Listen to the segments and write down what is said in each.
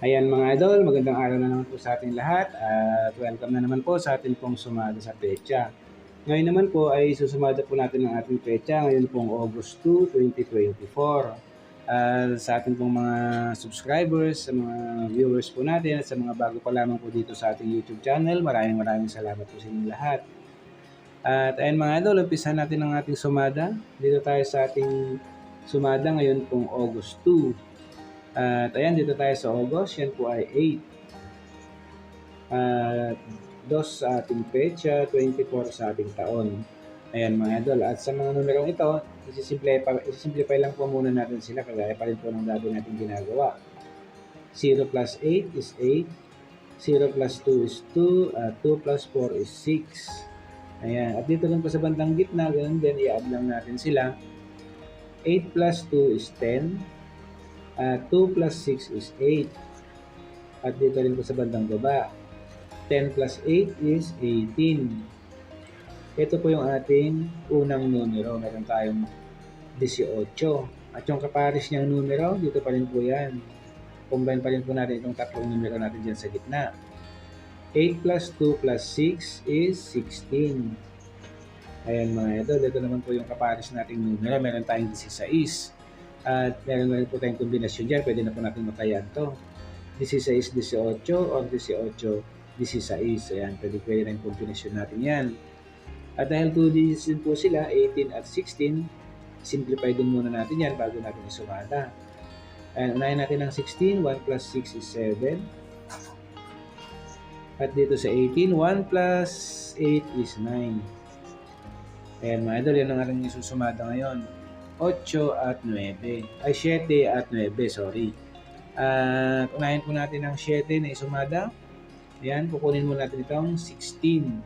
Ayan mga idol, magandang araw na naman po sa ating lahat at welcome na naman po sa ating pong sumada sa pecha. Ngayon naman po ay susumada po natin ang ating pecha ngayon pong August 2, 2024. Ah, sa ating pong mga subscribers, sa mga viewers po natin at sa mga bago pa lamang po dito sa ating YouTube channel, maraming maraming salamat po sa inyo lahat. At ayun mga idol, umpisa natin ang ating sumada. Dito tayo sa ating sumada ngayon pong August 2. At ayan, dito tayo sa August. Yan po ay 8. At dos sa ating pecha, 24 sa ating taon. Ayan mga idol. At sa mga numerong ito, isisimplify, isisimplify lang po muna natin sila kagaya pa rin po ng dati natin ginagawa. 0 plus 8 is 8. 0 plus 2 is 2. At 2 plus 4 is 6. Ayan. At dito lang po sa bandang gitna, ganun din, i-add lang natin sila. 8 plus 2 is 10. At 2 plus 6 is 8. At dito rin po sa bandang baba. 10 plus 8 is 18. Ito po yung ating unang numero. Meron tayong 18. At yung kapares niyang numero, dito pa rin po yan. Combine pa rin po natin itong tatlong numero natin dyan sa gitna. 8 plus 2 plus 6 is 16. Ayan mga ito, dito naman po yung kapares nating numero. Meron tayong 16. At meron na rin po tayong kombinasyon dyan. Pwede na po natin matayan to. 16, 18 or 18, 16. Ayan, pwede pwede na yung kombinasyon natin yan. At dahil 2 digits din po sila, 18 at 16, simplify din muna natin yan bago natin isumada. Ayan, unahin natin ang 16. 1 plus 6 is 7. At dito sa 18, 1 plus 8 is 9. Ayan mga idol, yan ang ating isusumada ngayon. 8 at 9. Ay, 7 at 9, sorry. At unahin po natin ang 7 na isumada. Ayan, kukunin mo natin itong 16.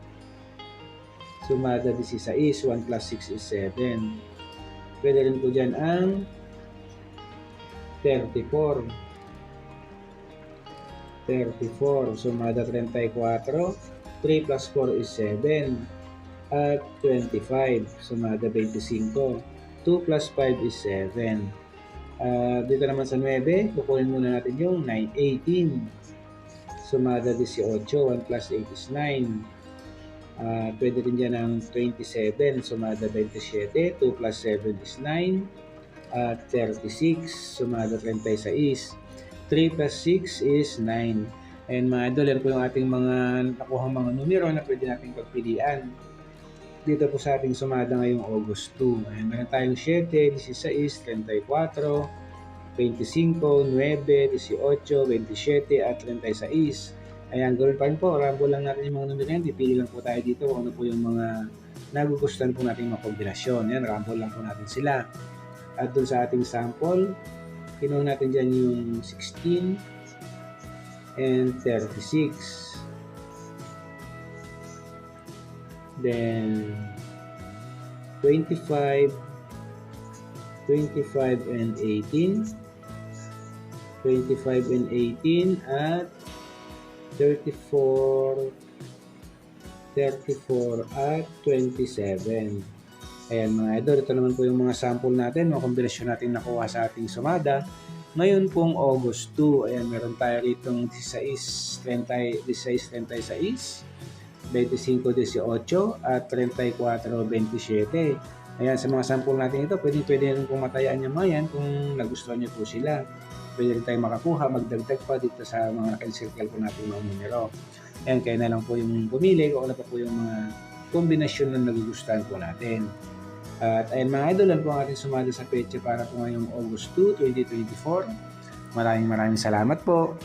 Sumada 16, 1 plus 6 is 7. Pwede rin po dyan ang 34. 34. Sumada 34. 3 plus 4 is 7. At 25. Sumada 25. 2 plus 5 is 7. Uh, dito naman sa 9, kukunin muna natin yung 9, 18. Sumada 18, 1 plus 8 is 9. Uh, pwede rin dyan ang 27, sumada 27, 2 plus 7 is 9. At 36, sumada 36. 3 plus 6 is 9. And mga idol, yan po yung ating mga nakuha mga numero na pwede nating pagpilian dito po sa ating sumada ngayong August 2. Ayan, meron tayong 7, 16, 34, 25, 9, 18, 27 at 36. Ayan, gawin pa rin po. Rambo lang natin yung mga numero yan. Dipili lang po tayo dito kung ano po yung mga nagugustuhan po nating mga kombinasyon. Yan, rambo lang po natin sila. At dun sa ating sample, kinuha natin dyan yung 16 and 36. Then 25, 25 and 18, 25 and 18 at 34, 34 at 27. Ayan mga idol, ito naman po yung mga sample natin, mga kombinasyon natin nakuha sa ating sumada. Ngayon pong August 2, ayan meron tayo rito 16, 30, 16, 36, 25-18 at 34-27. Ayan, sa mga sample natin ito, pwede, pwede rin pong matayaan nyo mga yan kung nagustuhan nyo po sila. Pwede rin tayong makakuha, magdagdag pa dito sa mga naka-circle po natin mga numero. Ayan, kaya na lang po yung pumili kung ano pa po yung mga kombinasyon na nagugustuhan po natin. At ayan mga idol, yan po ang ating sumada sa pecha para po ngayong August 2, 2024. Maraming maraming salamat po.